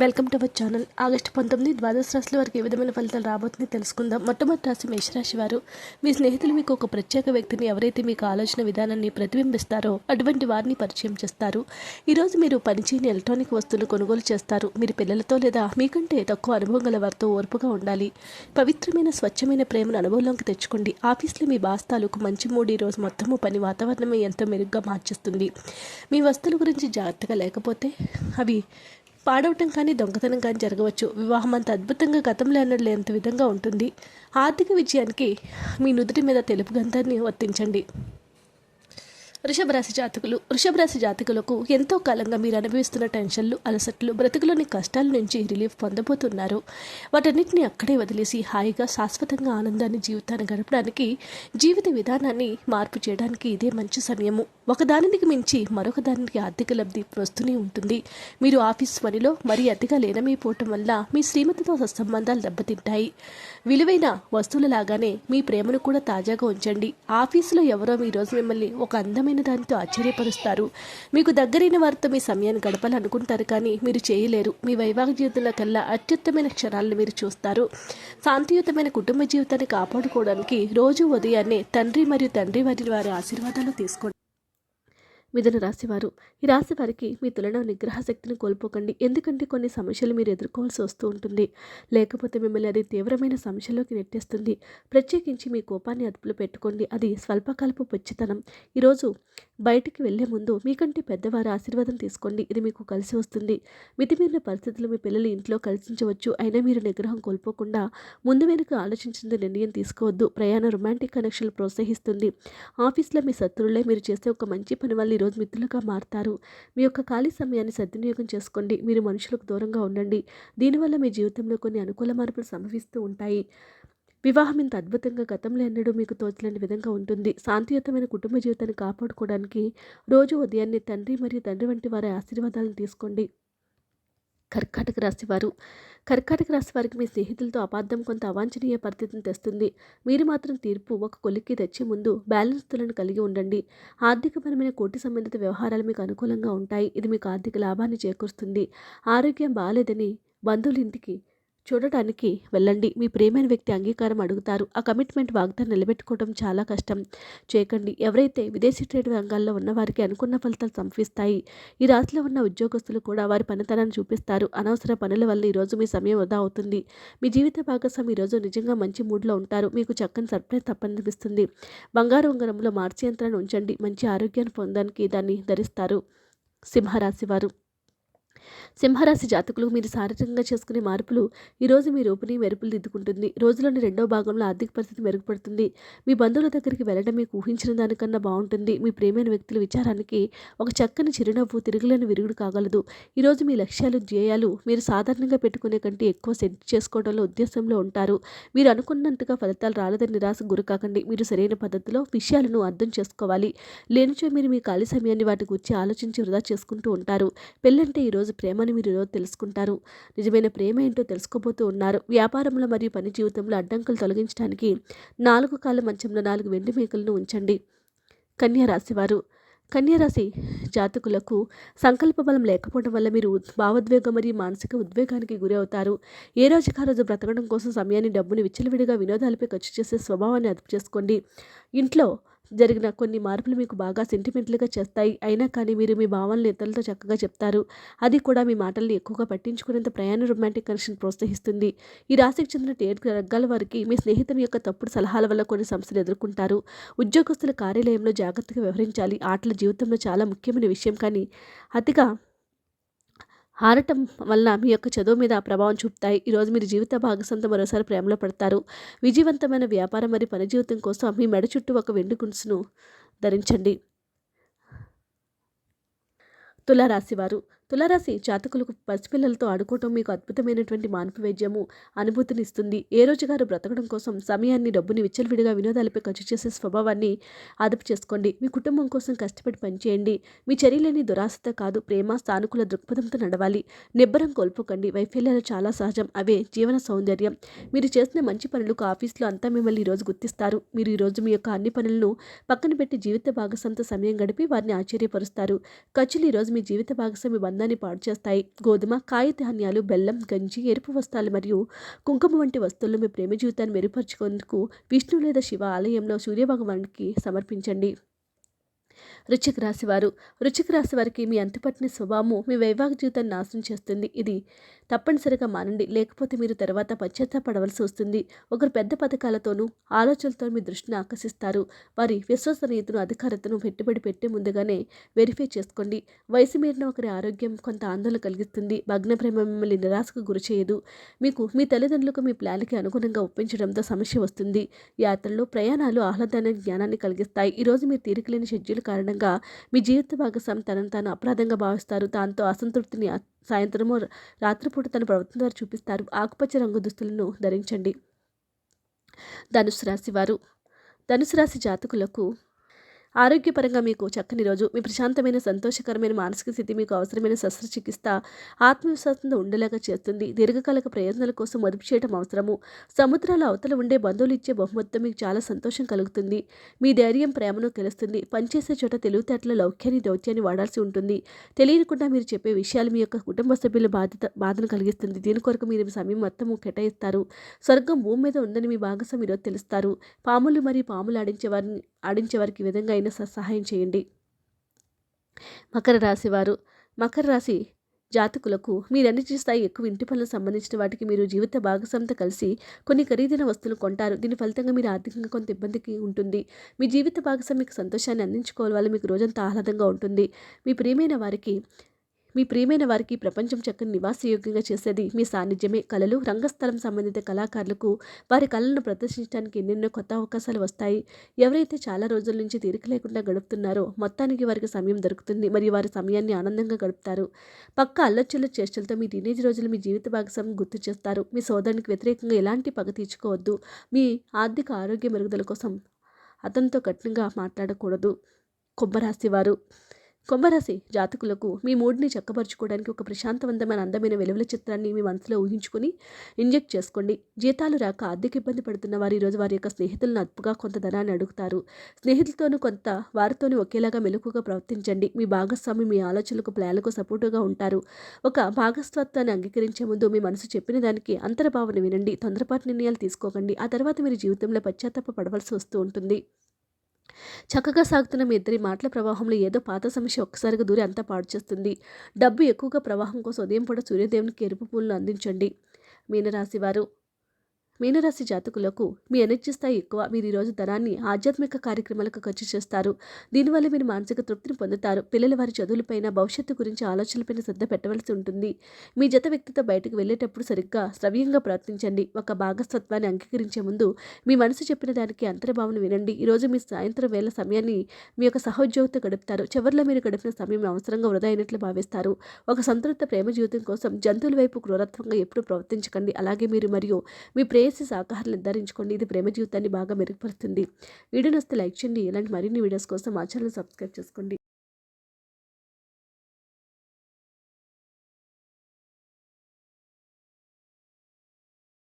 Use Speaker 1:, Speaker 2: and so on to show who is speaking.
Speaker 1: Welcome to our channel August పంతొమ్మిది ద్వాదశ రాశుల వారికి ఏ విధమైన ఫలితాలు రాబోతుంది తెలుసుకుందాం. మొట్టమొదటి రాశి మేషరాశి వారు మీ స్నేహితులు మీకు ఒక ప్రత్యేక వ్యక్తిని ఎవరైతే మీకు ఆలోచన విధానాన్ని ప్రతిబింబిస్తారో అటువంటి వారిని పరిచయం చేస్తారు. ఈరోజు మీరు పనిచేయని ఎలక్ట్రానిక్ వస్తువులు కొనుగోలు చేస్తారు. మీరు పిల్లలతో లేదా మీకంటే తక్కువ అనుభవం గల వారితో ఓర్పుగా ఉండాలి. పవిత్రమైన స్వచ్ఛమైన ప్రేమను అనుభవంలోకి తెచ్చుకోండి. ఆఫీస్లో మీ బాస్ తాలూకు మంచి మూడు ఈరోజు రోజు మొత్తము పని వాతావరణమే ఎంతో మెరుగ్గా మార్చేస్తుంది. మీ వస్తువుల గురించి జాగ్రత్తగా లేకపోతే అవి పాడవటం కానీ దొంగతనం కానీ జరగవచ్చు. వివాహం అంత అద్భుతంగా గతంలో అన్నది లేనంత విధంగా ఉంటుంది. ఆర్థిక విజయానికి మీ నుదుటి మీద తెలుపు గంధాన్ని వర్తించండి. వృషభ రాశి జాతకులు వృషభ రాశి జాతకులకు ఎంతో కాలంగా మీరు అనుభవిస్తున్న టెన్షన్లు అలసట్లు బ్రతుకులోని కష్టాల నుంచి రిలీఫ్ పొందబోతున్నారు. వాటన్నిటిని అక్కడే వదిలేసి హాయిగా శాశ్వతంగా ఆనందాన్ని జీవితాన్ని గడపడానికి జీవిత విధానాన్ని మార్పు చేయడానికి ఇదే మంచి సమయము. ఒకదానికి మించి మరొక దానికి ఆర్థిక లబ్ధి వస్తూనే ఉంటుంది. మీరు ఆఫీస్ పనిలో మరీ అతిగా లేనమైపోవటం వల్ల మీ శ్రీమతితో సత్సంబంధాలు దెబ్బతింటాయి. విలువైన వస్తువుల లాగానే మీ ప్రేమను కూడా తాజాగా ఉంచండి. ఆఫీసులో ఎవరో మీ రోజు మిమ్మల్ని ఒక అందమైన దానితో ఆశ్చర్యపరుస్తారు. మీకు దగ్గరైన వారితో మీ సమయాన్ని గడపాలనుకుంటారు కానీ మీరు చేయలేరు. మీ వైవాహిక జీవితంలో కల్లా అత్యుత్తమైన క్షణాలను మీరు చూస్తారు. శాంతియుతమైన కుటుంబ జీవితాన్ని కాపాడుకోవడానికి రోజు ఉదయాన్నే తండ్రి మరియు తండ్రి వారి వారి ఆశీర్వాదాలు తీసుకోండి. మిథున రాశివారు. ఈ రాశి వారికి మీ తులలో నిగ్రహ శక్తిని కోల్పోకండి. ఎందుకంటే కొన్ని సమస్యలు మీరు ఎదుర్కోవాల్సి వస్తూ ఉంటుంది. లేకపోతే మిమ్మల్ని అది తీవ్రమైన సమస్యలోకి నెట్టేస్తుంది. ప్రత్యేకించి మీ కోపాన్ని అదుపులో పెట్టుకోండి. అది స్వల్పకాలపు పుచ్చితనం. ఈరోజు బయటికి వెళ్ళే ముందు మీకంటే పెద్దవారి ఆశీర్వాదం తీసుకోండి. ఇది మీకు కలిసి వస్తుంది. మితిమీరిన పరిస్థితులు మీ పిల్లలు ఇంట్లో కలిసించవచ్చు. అయినా మీరు నిగ్రహం కోల్పోకుండా ముందు వెనుక ఆలోచించిన నిర్ణయం తీసుకోవద్దు. ప్రయాణ రొమాంటిక్ కనెక్షన్లు ప్రోత్సహిస్తుంది. ఆఫీస్లో మీ శత్రువులే మీరు చేసే ఒక మంచి పని వల్ల ఈరోజు మిత్రులుగా మారుతారు. మీ యొక్క ఖాళీ సమయాన్ని సద్వినియోగం చేసుకోండి. మీరు మనుషులకు దూరంగా ఉండండి. దీనివల్ల మీ జీవితంలో కొన్ని అనుకూల మార్పులు సంభవిస్తూ ఉంటాయి. వివాహం ఇంత అద్భుతంగా గతంలో ఎన్నడూ మీకు తోచలేని విధంగా ఉంటుంది. శాంతియుతమైన కుటుంబ జీవితాన్ని కాపాడుకోవడానికి రోజు ఉదయాన్నే తండ్రి మరియు తండ్రి వంటి వారి ఆశీర్వాదాలను తీసుకోండి. కర్కాటక రాశి వారు. కర్కాటక రాశి వారికి మీ స్నేహితులతో అపార్థం కొంత అవాంఛనీయ పరిస్థితిని తెస్తుంది. మీరు మాత్రం తీర్పు ఒక కొలిక్కి తెచ్చే ముందు బ్యాలెన్స్ తులను కలిగి ఉండండి. ఆర్థికపరమైన కోటి సంబంధిత వ్యవహారాలు మీకు అనుకూలంగా ఉంటాయి. ఇది మీకు ఆర్థిక లాభాన్ని చేకూరుస్తుంది. ఆరోగ్యం బాగాలేదని బంధువుల ఇంటికి చూడటానికి వెళ్ళండి. మీ ప్రేమైన వ్యక్తి అంగీకారం అడుగుతారు. ఆ కమిట్మెంట్ వాగ్దానం నిలబెట్టుకోవడం చాలా కష్టం. చేయకండి. ఎవరైతే విదేశీ ట్రేడ్ రంగాల్లో ఉన్న వారికి అనుకున్న ఫలితాలు సంపిస్తాయి ఈ రాశిలో ఉన్న ఉద్యోగస్తులు కూడా వారి పనితనాన్ని చూపిస్తారు. అనవసర పనుల వల్ల ఈరోజు మీ సమయం వృధా అవుతుంది. మీ జీవిత భాగస్వామి ఈరోజు నిజంగా మంచి మూడ్లో ఉంటారు. మీకు చక్కని సర్ప్రైజ్ తప్పనిపిస్తుంది. బంగారు ఉంగరంలో మార్చి యంత్రాన్ని ఉంచండి. మంచి ఆరోగ్యాన్ని పొందడానికి దాన్ని ధరిస్తారు. సింహరాశి వారు. సింహరాశి జాతకులు మీరు శారీరకంగా చేసుకునే మార్పులు ఈరోజు మీ రూపుని మెరుపులు దిద్దుకుంటుంది. రోజులోని రెండో భాగంలో ఆర్థిక పరిస్థితి మెరుగుపడుతుంది. మీ బంధువుల దగ్గరికి వెళ్ళడం మీకు ఊహించిన దానికన్నా బాగుంటుంది. మీ ప్రేమైన వ్యక్తుల విచారానికి ఒక చక్కని చిరునవ్వు తిరుగులేని విరుగుడు కాగలదు. ఈరోజు మీ లక్ష్యాలు ధ్యేయాలు మీరు సాధారణంగా పెట్టుకునే కంటే ఎక్కువ సెట్ చేసుకోవడంలో ఉద్దేశంలో ఉంటారు. మీరు అనుకున్నంతగా ఫలితాలు రాలేదని నిరాశ గురికాకండి మీరు సరైన పద్ధతిలో విషయాలను అర్థం చేసుకోవాలి. లేనిచో మీరు మీ ఖాళీ సమయాన్ని వాటి గురించి ఆలోచించి వృధా చేసుకుంటూ ఉంటారు. పెళ్ళంటే ఈరోజు ప్రేమని మీరు ఈరోజు తెలుసుకుంటారు. నిజమైన ప్రేమ ఏంటో తెలుసుకోబోతూ ఉన్నారు. వ్యాపారంలో మరియు పని జీవితంలో అడ్డంకులు తొలగించడానికి నాలుగు కాళ్ళ మంచంలో నాలుగు వెండి మేకలను ఉంచండి. కన్యా రాశివారు కన్యారాశి జాతకులకు సంకల్ప బలం లేకపోవడం వల్ల మీరు భావోద్వేగం మరియు మానసిక ఉద్వేగానికి గురి అవుతారు. ఏ రోజుకా రోజు బ్రతకడం కోసం సమయాన్ని డబ్బుని విచ్చలవిడిగా వినోదాలపై ఖర్చు చేసే స్వభావాన్ని అదుపు చేసుకోండి. ఇంట్లో జరిగిన కొన్ని మార్పులు మీకు బాగా సెంటిమెంటల్గా చేస్తాయి. అయినా కానీ మీరు మీ భావాలను ఇతరులతో చక్కగా చెప్తారు. అది కూడా మీ మాటల్ని ఎక్కువగా పట్టించుకునేంత ప్రయాణ రొమాంటిక్ కనెక్షన్ ప్రోత్సహిస్తుంది. ఈ రాశికి చెందిన టేడ్ వర్గాల వారికి మీ స్నేహితుని యొక్క తప్పుడు సలహాల వల్ల కొన్ని సమస్యలు ఎదుర్కొంటారు. ఉద్యోగస్తుల కార్యాలయంలో జాగ్రత్తగా వ్యవహరించాలి. ఆటల జీవితంలో చాలా ముఖ్యమైన విషయం కానీ అతిగా ఆడటం వల్ల మీ యొక్క చదువు మీద ప్రభావం చూపుతాయి. ఈరోజు మీరు జీవిత భాగస్వామితో మరోసారి ప్రేమలో పడతారు. విజయవంతమైన వ్యాపారం మరియు పని జీవితం కోసం మీ మెడ చుట్టూ ఒక వెండి గుంసును ధరించండి. తులారాశివారు తులరాశి జాతకులకు పసిపిల్లలతో ఆడుకోవటం మీకు అద్భుతమైనటువంటి మానవ వైద్యము అనుభూతినిస్తుంది. ఏ రోజుగారు బ్రతకడం కోసం సమయాన్ని డబ్బుని విచ్చలవిడిగా వినోదాలపై ఖర్చు చేసే స్వభావాన్ని అదుపు చేసుకోండి. మీ కుటుంబం కోసం కష్టపడి పనిచేయండి. మీ చర్యలేని దురాసత కాదు ప్రేమ సానుకూల దృక్పథంతో నడవాలి. నిబ్బరం కోల్పోకండి. వైఫల్యాలు చాలా సహజం. అవే జీవన సౌందర్యం. మీరు చేసిన మంచి పనులకు ఆఫీస్లో అంతా మిమ్మల్ని ఈరోజు గుర్తిస్తారు. మీరు ఈరోజు మీ యొక్క అన్ని పనులను పక్కన పెట్టి జీవిత భాగస్వామితో సమయం గడిపి వారిని ఆశ్చర్యపరుస్తారు. ఖర్చులు ఈరోజు మీ జీవిత భాగస్వామి బంధం బంధాన్ని పాడు చేస్తాయి గోధుమ కాయ ధాన్యాలు బెల్లం గంజి ఎరుపు వస్త్రాలు మరియు కుంకుమ వంటి వస్తువులు మీ ప్రేమ జీవితాన్ని మెరుగుపరుచుకునేందుకు విష్ణు లేదా శివ ఆలయంలో సూర్యభగవానికి సమర్పించండి. వృశ్చిక రాశి వారు వృశ్చిక రాశి వారికి మీ అంతుపట్టిన స్వభావము మీ వైవాహిక జీవితాన్ని నాశనం చేస్తుంది. ఇది తప్పనిసరిగా మానండి. లేకపోతే మీరు తర్వాత పశ్చాత్తాపడవలసి వస్తుంది. ఒకరు పెద్ద పథకాలతోనూ ఆలోచనలతో మీ దృష్టిని ఆకర్షిస్తారు. వారి విశ్వసనీయతను అధికారతను పెట్టుబడి పెట్టే ముందుగానే వెరిఫై చేసుకోండి. వయసు మీరిన ఒకరి ఆరోగ్యం కొంత ఆందోళన కలిగిస్తుంది. భగ్న ప్రేమ మిమ్మల్ని నిరాశకు గురి చేయదు. మీకు మీ తల్లిదండ్రులకు మీ ప్లాన్కి అనుగుణంగా ఒప్పించడంతో సమస్య వస్తుంది. యాత్రలు ప్రయాణాలు ఆహ్లాదాన్ని జ్ఞానాన్ని కలిగిస్తాయి. ఈరోజు మీరు తీరికలేని షెడ్యూల్ కారణంగా మీ జీవిత భాగస్వామి తనను తాను అపరాధంగా భావిస్తారు. దాంతో అసంతృప్తిని సాయంత్రము రాత్రిపూట తన ప్రవర్తన ద్వారా చూపిస్తారు. ఆకుపచ్చ రంగు దుస్తులను ధరించండి. ధనుసు రాశి వారు. ధనుసు రాశి జాతకులకు ఆరోగ్యపరంగా మీకు చక్కని రోజు మీ ప్రశాంతమైన సంతోషకరమైన మానసిక స్థితి మీకు అవసరమైన శస్త్రచికిత్స ఆత్మవిశ్వాసంతో ఉండేలాగా చేస్తుంది. దీర్ఘకాలిక ప్రయోజనాల కోసం మదుపు చేయడం అవసరము. సముద్రాల అవతల ఉండే బంధువులు ఇచ్చే బహుమతితో మీకు చాలా సంతోషం కలుగుతుంది. మీ ధైర్యం ప్రేమను తెలుస్తుంది. పనిచేసే చోట తెలివితేటల లౌక్యాన్ని దౌత్యాన్ని వాడాల్సి ఉంటుంది. తెలియకుండా మీరు చెప్పే విషయాలు మీ యొక్క కుటుంబ సభ్యుల బాధ్యత బాధను కలిగిస్తుంది. దీని కొరకు మీరు సమయం మొత్తం కేటాయిస్తారు. స్వర్గం భూమి మీద ఉందని మీ భాగస్వామి ఈరోజు తెలుస్తారు. పాములు మరియు పాములు ఆడించే వారిని ఆడించే వారికి ఈ విధంగా అయినా స- సహాయం చేయండి. మకర రాశి వారు మకర రాశి జాతకులకు మీరు స్థాయి ఎక్కువ ఇంటి పనులకు సంబంధించిన వాటికి మీరు జీవిత భాగస్వామితో కలిసి కొన్ని ఖరీదైన వస్తువులు కొంటారు. దీని ఫలితంగా మీరు ఆర్థికంగా కొంత ఇబ్బందికి ఉంటుంది. మీ జీవిత భాగస్వామి మీకు సంతోషాన్ని అందించుకోవాలి. వల్ల మీకు రోజంతా ఆహ్లాదంగా ఉంటుంది. మీ ప్రియమైన వారికి మీ ప్రియమైన వారికి ప్రపంచం చక్కని నివాసయోగ్యంగా చేసేది మీ సాన్నిధ్యమే. కళలు రంగస్థలం సంబంధిత కళాకారులకు వారి కళలను ప్రదర్శించడానికి ఎన్నెన్నో కొత్త అవకాశాలు వస్తాయి. ఎవరైతే చాలా రోజుల నుంచి తీరిక లేకుండా గడుపుతున్నారో మొత్తానికి వారికి సమయం దొరుకుతుంది. మరియు వారి సమయాన్ని ఆనందంగా గడుపుతారు. పక్క అల్లచిల్ల చేష్టలతో మీ టీనేజ్ రోజులు మీ జీవిత భాగస్వామి గుర్తు చేస్తారు. మీ సోదరునికి వ్యతిరేకంగా ఎలాంటి పగ తీర్చుకోవద్దు. మీ ఆర్థిక ఆరోగ్య మెరుగుదల కోసం అతనితో కఠినంగా మాట్లాడకూడదు. కుంభరాశి వారు కుంభరాశి జాతకులకు మీ మూడ్ని చక్కబరుచుకోవడానికి ఒక ప్రశాంతవంతమైన అందమైన వెలువల చిత్రాన్ని మీ మనసులో ఊహించుకొని ఇంజెక్ట్ చేసుకోండి. జీతాలు రాక ఆర్థిక ఇబ్బంది పడుతున్న వారు ఈరోజు వారి యొక్క స్నేహితులను అదుపుగా కొంత ధనాన్ని అడుగుతారు. స్నేహితులతోనూ కొంత వారితోనూ ఒకేలాగా మెలకుగా ప్రవర్తించండి. మీ భాగస్వామి మీ ఆలోచనలకు ప్లాన్లకు సపోర్టుగా ఉంటారు. ఒక భాగస్వాత్వాన్ని అంగీకరించే ముందు మీ మనసు చెప్పిన దానికి అంతర్భావన వినండి. తొందరపాటు నిర్ణయాలు తీసుకోకండి. ఆ తర్వాత మీరు జీవితంలో పశ్చాత్తాప పడవలసి వస్తూ ఉంటుంది. చక్కగా సాగుతున్న మీ ఇద్దరి మాటల ప్రవాహంలో ఏదో పాత సమస్య ఒక్కసారిగా దూరి అంతా పాడు చేస్తుంది డబ్బు ఎక్కువగా ప్రవాహం కోసం ఉదయం పూట సూర్యదేవునికి ఎరుపు పూలను అందించండి. మీనరాశివారు మీనరాశి జాతకులకు మీ ఎనర్జీ స్థాయి ఎక్కువ. మీరు ఈరోజు ధనాన్ని ఆధ్యాత్మిక కార్యక్రమాలకు ఖర్చు చేస్తారు. దీనివల్ల మీరు మానసిక తృప్తిని పొందుతారు. పిల్లల వారి చదువులపైన భవిష్యత్తు గురించి ఆలోచనలపైన శ్రద్ధ పెట్టవలసి ఉంటుంది. మీ జత వ్యక్తితో బయటకు వెళ్ళేటప్పుడు సరిగ్గా శ్రవ్యంగా ప్రవర్తించండి. ఒక భాగస్వత్వాన్ని అంగీకరించే ముందు మీ మనసు చెప్పిన దానికి అంతర్భావన వినండి. ఈరోజు మీ సాయంత్రం వేళ సమయాన్ని మీ యొక్క సహోద్యోగితో గడుపుతారు. చివరిలో మీరు గడిపిన సమయం అవసరంగా వృధా అయినట్లు భావిస్తారు. ఒక సంతృప్త ప్రేమ జీవితం కోసం జంతువుల వైపు క్రూరత్వంగా ఎప్పుడూ ప్రవర్తించకండి. అలాగే మీరు మరియు మీ ప్రేమ ప్రేయసి శాకాహారాలు నిర్ధారించుకోండి. ఇది ప్రేమ జీవితాన్ని బాగా మెరుగుపరుస్తుంది. వీడియో నస్తే లైక్ చేయండి. ఇలాంటి మరిన్ని వీడియోస్ కోసం మా ఛానల్ సబ్స్క్రైబ్ చేసుకోండి.